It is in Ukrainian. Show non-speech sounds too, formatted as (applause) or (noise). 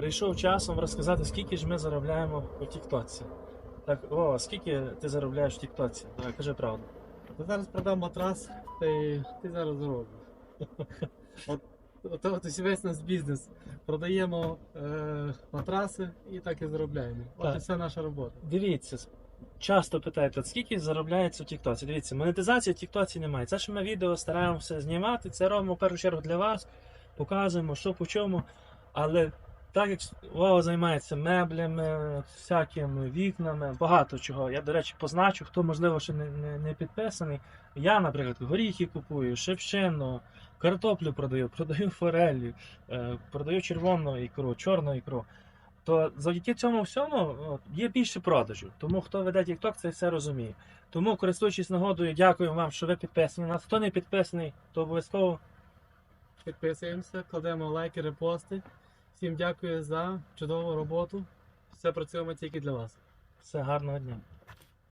Прийшов час вам розказати, скільки ж ми заробляємо у Тіктоці. Так, о, скільки ти заробляєш в Тіктоці? Давай, кажи правду. Я зараз продам матрас, та ти зараз заробиш. (laughs) От, от, от ось весь наш бізнес. Продаємо е, матраси і так і заробляємо. От Так. і вся наша робота. Дивіться, часто питають, от скільки заробляється в Тіктоці. Дивіться, монетизації в Тіктоці немає. Це що ми відео стараємося знімати, це робимо в першу чергу для вас, показуємо, що по чому. Але так як Вова займається меблями, всякими вікнами, багато чого. Я, до речі, позначу, хто, можливо, ще не, не, не підписаний. Я, наприклад, горіхи купую, шевчину, картоплю продаю, (laughs) продаю форелі, е, продаю червону ікру, чорну ікру то завдяки цьому всьому є більше продажів. Тому хто веде TikTok, це все розуміє. Тому, користуючись нагодою, дякую вам, що ви підписані нас. Хто не підписаний, то обов'язково Підписуємося, кладемо лайки, репости. Всім дякую за чудову роботу. Все працюємо тільки для вас. все гарного дня.